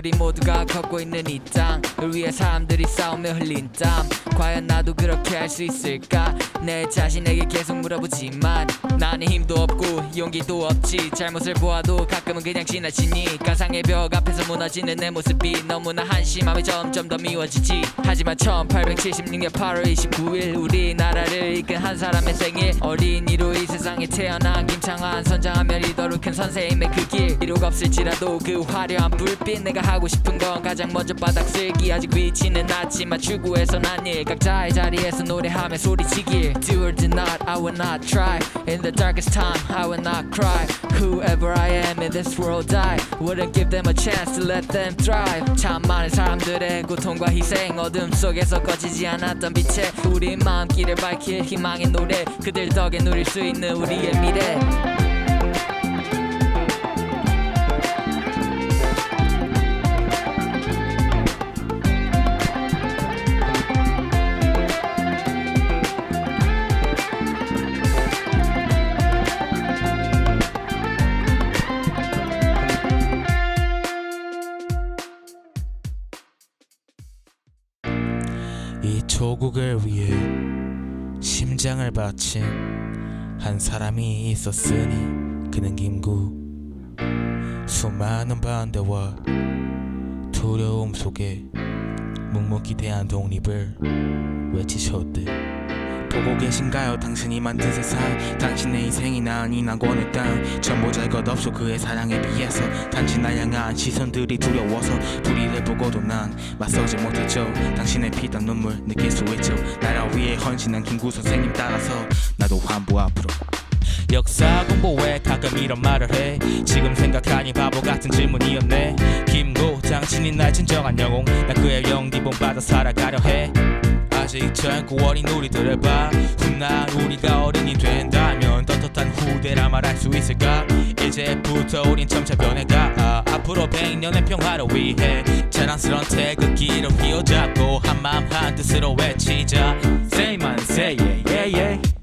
우리 모두가 걷고 있는 이 땅을 위해 사람들이 싸우며 흘린 땀. 과연 나도 그렇게 할 수 있을까? 내 자신에게 계속 물어보지만 나는 힘도 없고 용기도 없지. 잘못을 보아도 가끔은 그냥 지나치니 가상의 벽 앞에서 무너지는 내 모습이 너무나 한심함에 점점 더 미워지지. 하지만 1876년 8월 29일 우리나라를 이끈 한 사람의 생일. 어린이로 이 세상에 태어난 김창완 선장하며 리더로 큰 선생님의 그길 이루가 없을지라도 그 화려한 불빛 내가 하고 싶은 건 가장 먼저 바닥 쓸기. 아직 위치는 낮지만 출구에서 난일 각자의 자리에서 노래하며 소리치길 Do or do not I will not try. In the darkest time I will not cry. Whoever I am in this world I wouldn't give them a chance to let them thrive. 참 많은 사람들의 고통과 희생 어둠 속에서 꺼지지 않았던 빛에 우리 마음길을 밝힐 희망의 노래. 그들 덕에 누릴 수 있는 우리의 미래 이 조국을 위해 심장을 바친 한 사람이 있었으니 그는 김구. 수많은 반대와 두려움 속에 묵묵히 대한 독립을 외치셨대 보고 계신가요? 당신이 만든 세상. 당신의 희생이나 이 낙원의 땅 전부 잘것 없어 그의 사랑에 비해서 단지 날 향한 시선들이 두려워서 불의를 보고도 난 맞서지 못했죠. 당신의 피땀 눈물 느낄 수 있죠. 나라 위해 헌신한 김구 선생님 따라서 나도 환부 앞으로. 역사 공부에 가끔 이런 말을 해. 지금 생각하니 바보 같은 질문이었네. 김구 당신이 날 진정한 영웅. 나 그의 용기 본 받아 살아가려 해 아직 젊고 어린 우리들을 봐. 훗날 우리가 어른이 된다면 떳떳한 후대라 말할 수 있을까? 이제부터 우린 점차 변해가. 아, 앞으로 백년의 평화를 위해 자랑스런 태극기를 휘어잡고 한마음 한뜻으로 외치자. Say man say yeah yeah yeah